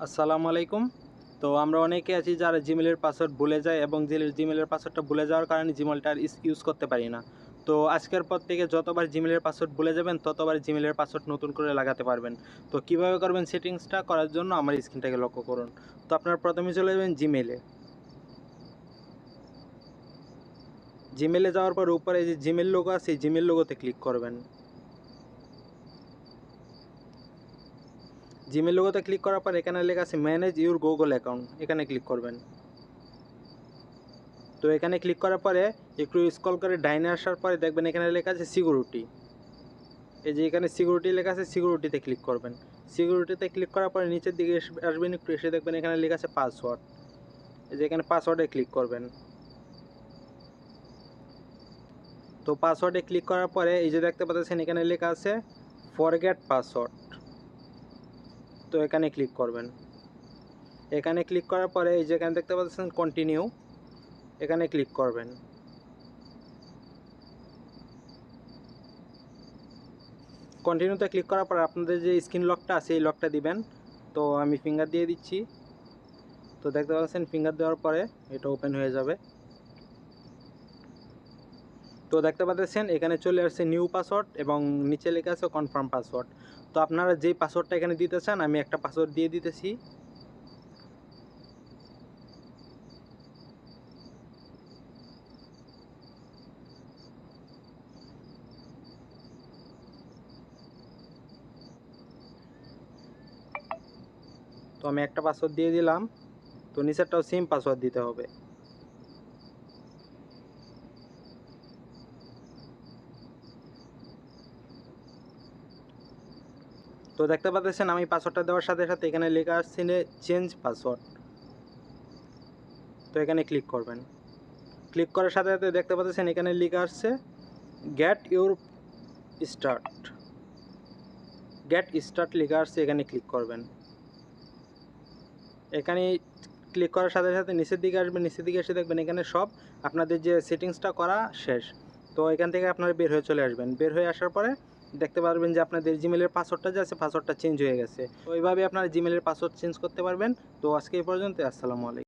আসসালামু আলাইকুম। তো আমরা অনেকে আছি যারা জিমেলের পাসওয়ার্ড ভুলে যায় এবং জিমেলের পাসওয়ার্ডটা ভুলে যাওয়ার কারণে জিমেলটা আর ইউজ করতে পারি না। তো আজকের পর থেকে যতবার জিমেলের পাসওয়ার্ড ভুলে যাবেন, ততবার জিমেলের পাসওয়ার্ড নতুন করে লাগাতে পারবেন। তো কীভাবে করবেন সেটিংসটা করার জন্য আমার স্ক্রিনটাকে লক্ষ্য করুন। তো আপনারা প্রথমে চলে যাবেন জিমেলে জিমেলে যাওয়ার পর উপরে যে জিমেল লোগো আছে জিমেল লোগোতে ক্লিক করবেন। জিমেল লোগোতে ক্লিক করার পর এখানে লেখা আছে ম্যানেজ ইউর গুগল অ্যাকাউন্ট এখানে ক্লিক করবেন। তো এখানে ক্লিক করার পরে একটু স্ক্রল করে ডাইনে আসার পরে দেখবেন এখানে লেখা আছে সিকিউরিটি এই যে এখানে সিকিউরিটি লেখা আছে সিকিউরিটিতে ক্লিক করবেন। সিকিউরিটিতে ক্লিক করার পরে নিচের দিকে আসবেন একটু, এসে দেখবেন এখানে লেখা আছে পাসওয়ার্ড এই যে এখানে পাসওয়ার্ডে ক্লিক করবেন। তো পাসওয়ার্ডে ক্লিক করার পরে এই যে দেখতে পাচ্ছেন এখানে লেখা আছে ফরগেট পাসওয়ার্ড তো এখানে ক্লিক করবেন। এখানে ক্লিক করার পরে এই যে এখানে দেখতে পাচ্ছেন কন্টিনিউ এখানে ক্লিক করবেন। কন্টিনিউতে ক্লিক করার পর আপনাদের যে স্ক্রিন লকটা আছে, এই লকটা দিবেন। তো আমি ফিঙ্গার দিয়ে দিচ্ছি। তো দেখতে পাচ্ছেন ফিঙ্গার দেওয়ার পরে এটা ওপেন হয়ে যাবে। তো দেখতে পাচ্ছেন, এখানে চলে আসছে নিউ পাসওয়ার্ড এবং নিচে লেখা আছে কনফার্ম পাসওয়ার্ড তো আপনারা যেই পাসওয়ার্ডটা এখানে দিতে চান, আমি একটা পাসওয়ার্ড দিয়ে দিতেছি। তো আমি একটা পাসওয়ার্ড দিয়ে দিলাম। তো নিচেরটাও সেম পাসওয়ার্ড দিতে হবে। তো দেখতে পাচ্ছেন, আমি পাসওয়ার্ডটা দেওয়ার সাথে সাথে এখানে লেখা আসছে চেঞ্জ পাসওয়ার্ড তো এখানে ক্লিক করবেন। ক্লিক করার সাথে সাথে দেখতে পাচ্ছেন, এখানে লেখা আসছে get your start get start লেখা আসছে, এখানে ক্লিক করবেন। এখানে ক্লিক করার সাথে সাথে নিচের দিকে আসবেন, নিচের দিকে এসে দেখবেন এখানে সব আপনাদের যে সেটিংসটা করা শেষ। তো এখান থেকে আপনারা বের হয়ে চলে আসবেন। বের হয়ে আসার পরে দেখতে পারবেন যে আপনাদের জিমেলের পাসওয়ার্ডটা যে আছে পাসওয়ার্ডটা চেঞ্জ হয়ে গেছে। তো এইভাবে আপনারা জিমেলের পাসওয়ার্ড চেঞ্জ করতে পারবেন। তো আজকে এই পর্যন্ত আসসালামু আলাইকুম।